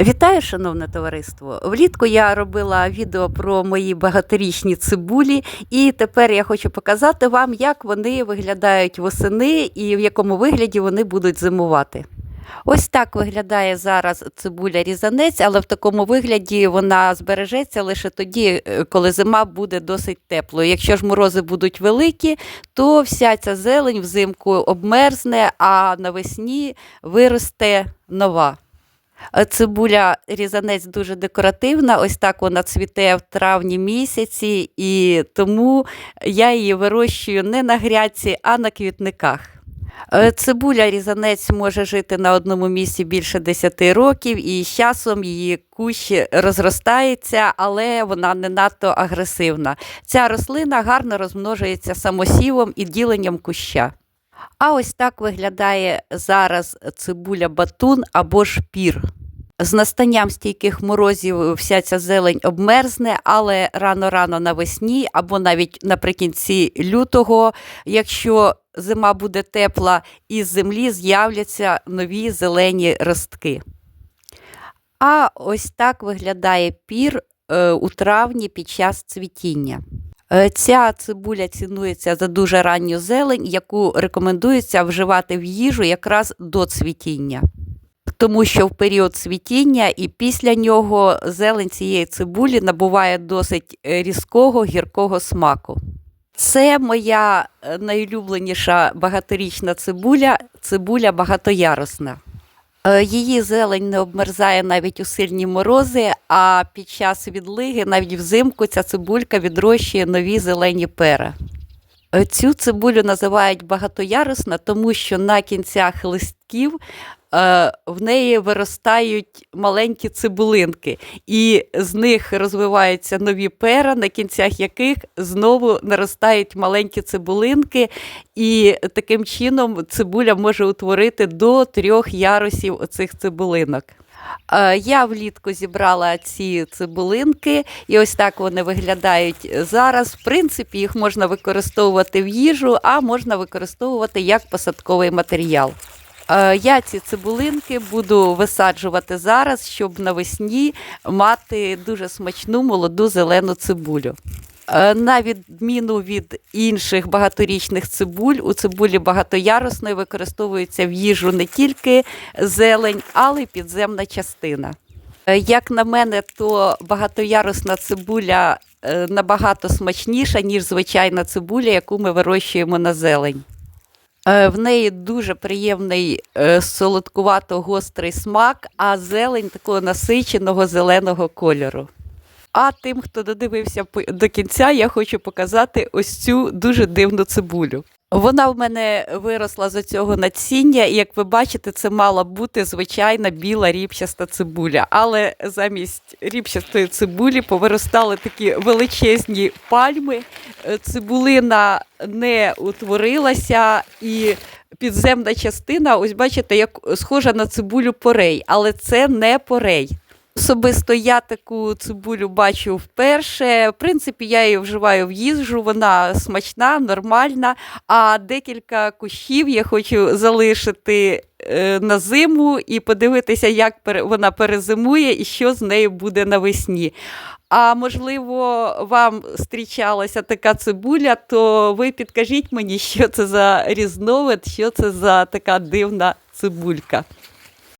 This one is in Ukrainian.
Вітаю, шановне товариство! Влітку я робила відео про мої багаторічні цибулі, і тепер я хочу показати вам, як вони виглядають восени і в якому вигляді вони будуть зимувати. Ось так виглядає зараз цибуля різанець, але в такому вигляді вона збережеться лише тоді, е, коли зима буде досить теплою. Якщо ж морози будуть великі, то вся ця зелень взимку обмерзне, а навесні виросте нова. Е, Цибуля різанець дуже декоративна, ось так вона цвіте в травні місяці, і тому я її вирощую не на грядці, а на квітниках. Е, Цибуля різанець може жити на одному місці більше 10 років, і з часом її кущ розростається, але вона не надто агресивна. Ця рослина гарно розмножується самосівом і діленням куща. А ось так виглядає зараз цибуля батун або ж пір. З настанням стійких морозів вся ця зелень обмерзне, але рано-рано навесні або навіть наприкінці лютого, якщо зима буде тепла, із землі з'являться нові зелені ростки. А ось так виглядає пір е, у травні під час цвітіння. Е, Ця цибуля цінується за дуже ранню зелень, яку рекомендується вживати в їжу якраз до цвітіння. Тому що в період цвітіння і після нього зелень цієї цибулі набуває досить е, різкого гіркого смаку. Це моя е, найулюбленіша багаторічна цибуля, цибуля багатоярусна. Е, Її зелень не обмерзає навіть у сильні морози, а під час відлиги, навіть взимку, ця цибулька відрощує нові зелені пера. Е, Цю цибулю називають багатоярусна, тому що на кінцях листків в неї виростають маленькі цибулинки, і з них розвиваються нові пера, на кінцях яких знову наростають маленькі цибулинки, і таким чином цибуля може утворити до трьох ярусів оцих цибулинок. Е, Я влітку зібрала ці цибулинки, і ось так вони виглядають зараз. В принципі, їх можна використовувати в їжу, а можна використовувати як посадковий матеріал. Е, Я ці цибулинки буду висаджувати зараз, щоб навесні мати дуже смачну молоду зелену цибулю. Е, На відміну від інших багаторічних цибуль, у цибулі багатоярусної використовується в їжу не тільки зелень, але й підземна частина. Е, Як на мене, то багатоярусна цибуля набагато смачніша, ніж звичайна цибуля, яку ми вирощуємо на зелень. Е, В неї дуже приємний е, солодкувато-гострий смак, а зелень такого насиченого зеленого кольору. А тим, хто додивився до кінця, я хочу показати ось цю дуже дивну цибулю. Вона в мене виросла з цього насіння, і як ви бачите, це мала бути звичайна біла ріпчаста цибуля. Але замість ріпчастої цибулі повиростали такі величезні пальми. Е, Цибулина не утворилася і. Підземна частина, ось бачите, як схожа на цибулю порей, але це не порей. Особисто я таку цибулю бачу вперше. В принципі, я її вживаю в їжу, вона смачна, нормальна. А декілька кущів я хочу залишити е, на зиму і подивитися, як вона перезимує і що з нею буде навесні. А можливо, вам зустрічалася така цибуля, то ви підкажіть мені, що це за різновид, що це за така дивна цибулька.